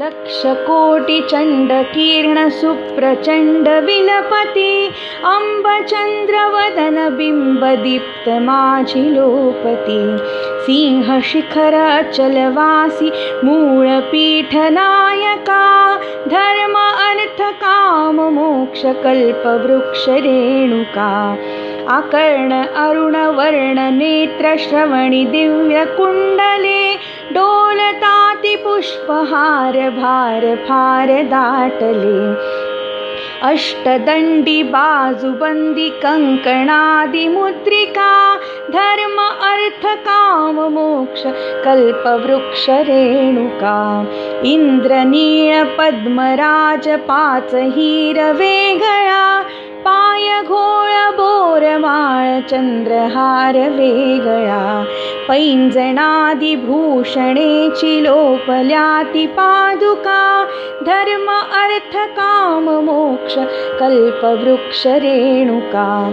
लक्षकोटिचण्डकीर्णसुप्रचण्डविलपति अम्बचन्द्रवदनबिम्बदीप्तमाझिलोपति सिंहशिखरचलवासि मूळपीठनायका धर्म अर्थकाममोक्षकल्पवृक्षरेणुका अकर्ण अरुणवर्णनेत्रश्रवणि दिव्यकुण्डले डोलतातिपुष्पहार भार भार दाटले अष्टदण्डि बाजुबन्दि कङ्कणादिमुद्रिका धर्म अर्थकाममोक्ष कल्पवृक्षरेणुका। इन्द्रनीळपद्मराजपाचहीरवेगया पाय घोळ बोरमाळ चन्द्रहार वेगळा. पैञ्जणादिभूषणे चिलोपल्याति पादुका. धर्म अर्थकाममोक्ष कल्पवृक्षरेणुका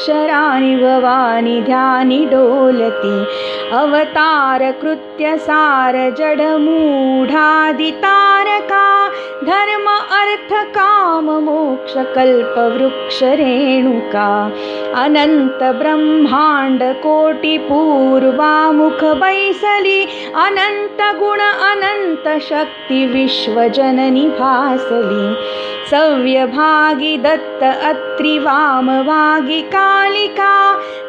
विशालशालवृक्षराणि भवानि ध्यानि डोलति। अवतारकृत्य सारजडमूढादितारका धर्म अर्थकाममोक्षकल्पवृक्षरेणुका अनन्तब्रह्माण्डकोटिपूर्वामुखबैसलि अनन्तगुण अनन्तशक्तिविश्वजननि भासलि सव्यभागि दत्त अत्रिवामभागि कालिका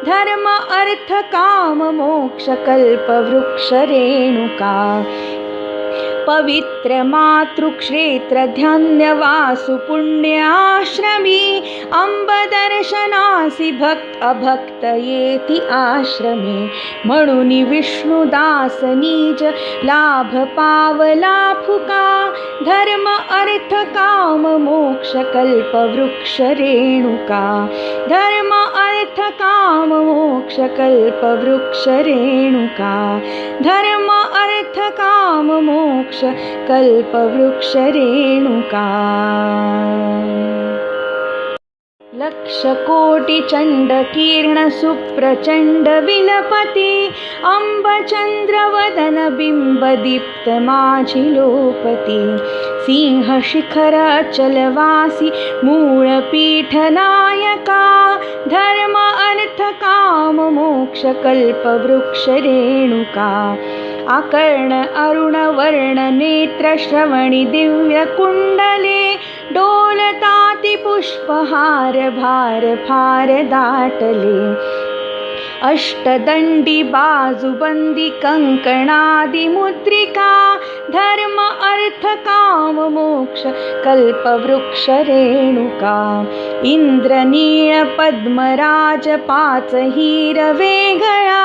धर्म अर्थकाममोक्षकल्पवृक्षरेणुका पवित्रमातृक्षेत्रधन्यवासु पुण्याश्रमी अम्बदर्शनासि भक्त अभक्तयेति आश्रमे मणुनि विष्णुदासनीज लाभपावलाफुका धर्म अर्थकाममोक्षकल्पवृक्षरेणुका धर्म अर्थकाममोक्षकल्पवृक्षरेणुका धर्म अर्थकाममोक्ष कल्पवृक्षरेणुका। लक्षकोटिचण्डकीर्णसुप्रचण्डविलपति अम्बचन्द्रवदनबिम्बदीप्तमाझिलोपति सिंहशिखरचलवासि मूळपीठनायका धर्म अर्थकाममोक्षकल्पवृक्षरेणुका अकर्ण अरुणवर्णनेत्रश्रवणि दिव्यकुण्डले डोलतातिपुष्पहार भार भार दाटले। अष्टदण्डि बाजुबन्दि कङ्कणादिमुद्रिका धर्म अर्थकाममोक्ष कल्पवृक्षरेणुका इन्द्रनीळपद्मराजपाचहीरवेगया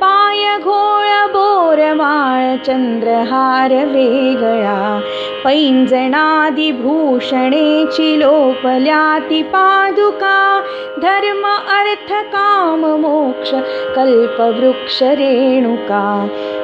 पाय घोळ बोरमाळ चन्द्रहार वेगळा. पैञ्जणादिभूषणे चिलोपल्याति पादुका. धर्म अर्थकाममोक्ष कल्पवृक्षरेणुका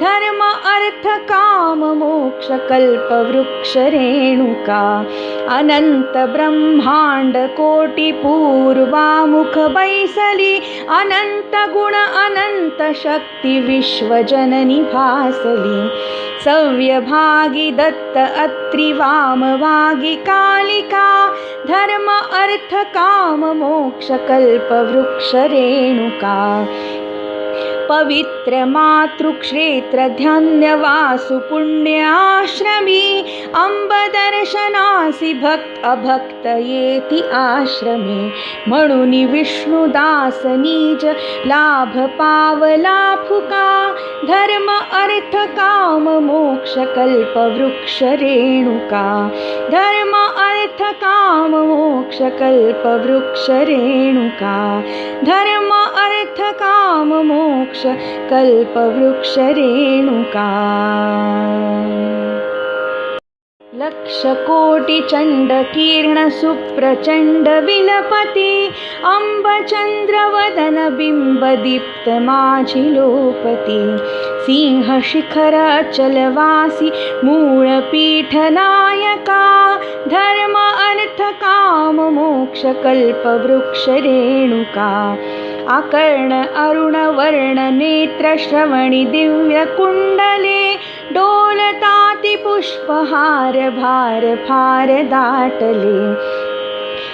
धर्म अर्थकाममोक्षकल्पवृक्षरेणुका अनन्तब्रह्माण्डकोटिपूर्वामुखबैसलि अनन्तगुण अनन्तशक्तिविश्वजननि भासलि। सव्यभागि दत्त अत्रिवामभागि कालिका धर्म अर्थ काम मोक्षकल्पवृक्षरेणुका पवित्रमातृक्षेत्रधन्यवासु पुण्याश्रमी अम्बदर्शनासि भक्त अभक्तयेति आश्रमे मणुनि विष्णुदासनीज लाभ पावलाफुका धर्म अर्थ काम मोक्षकल्पवृक्षरेणुका धर्म अर्थ काम मोक्षकल्पवृक्षरेणुका धर्म अर्थ काम मोक्ष कल्पवृक्षरेणुका। लक्षकोटिचण्डकीर्णसुप्रचण्डविलपति अम्बचन्द्रवदनबिम्बदीप्तमाझिलोपति सिंहशिखरचलवासि मूळपीठनायका धर्म अर्थकाममोक्षकल्पवृक्षरेणुका आकर्ण अरुणवर्णनेत्रश्रवणि दिव्यकुण्डले डोलतातिपुष्पहार भार फार दाटले।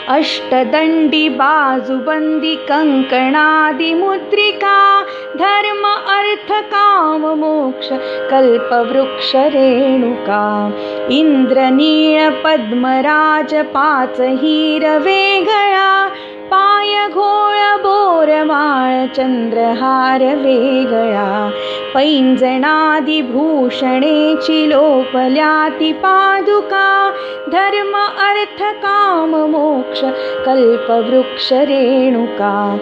अष्टदण्डि बाजुबन्दि कङ्कणादिमुद्रिका धर्म अर्थ काम मोक्ष कल्पवृक्षरेणुका इन्द्रनीळपद्मराज पाच हीरवेगळा पाय घोळ बोरमाळ चंद्रहार वेगळा. पैंजणादिभूषणेची लोपल्याति पादुका. धर्म अर्थ काम मोक्ष कल्पवृक्षरेणुका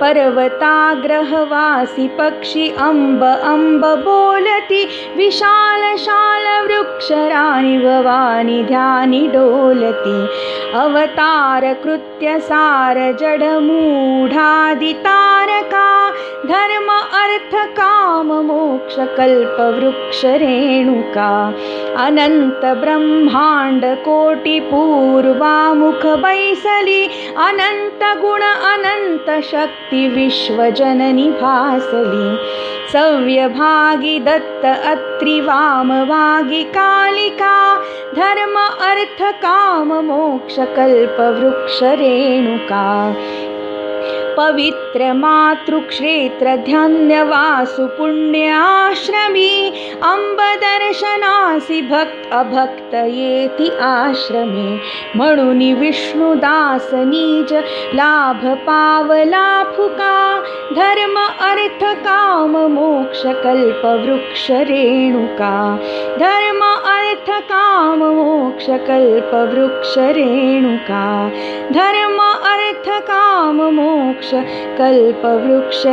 पर्वताग्रहवासि पक्षि अम्ब अम्ब बोलति विशालशालवृक्षराणि भवानि ध्यानि डोलति। अवतारकृत्य सारजडमूढादितारका धर्म अर्थ काम मोक्षकल्पवृक्षरेणुका अनन्त ब्रह्माण्ड कोटिपूर्वामुख बैसली अनन्त गुण अनन्त शक्ति विश्वजननि भासली सव्यभागि दत्त अत्रिवामभागि कालिका। धर्म अर्थ काम मोक्षकल्पवृक्षरेणुका पवित्रमातृक्षेत्रधन्यवासु पुण्याश्रमी अम्बदर्शनासि भक्त अभक्तयेति आश्रमे। मणुनि विष्णुदासनीज लाभ पावलाफुका धर्म अर्थ काम मोक्षकल्पवृक्षरेणुका धर्म अर्थ काम मोक्षकल्पवृक्षरेणुका धर्म अर्थ मोक्ष कल्पवृक्षरेणुका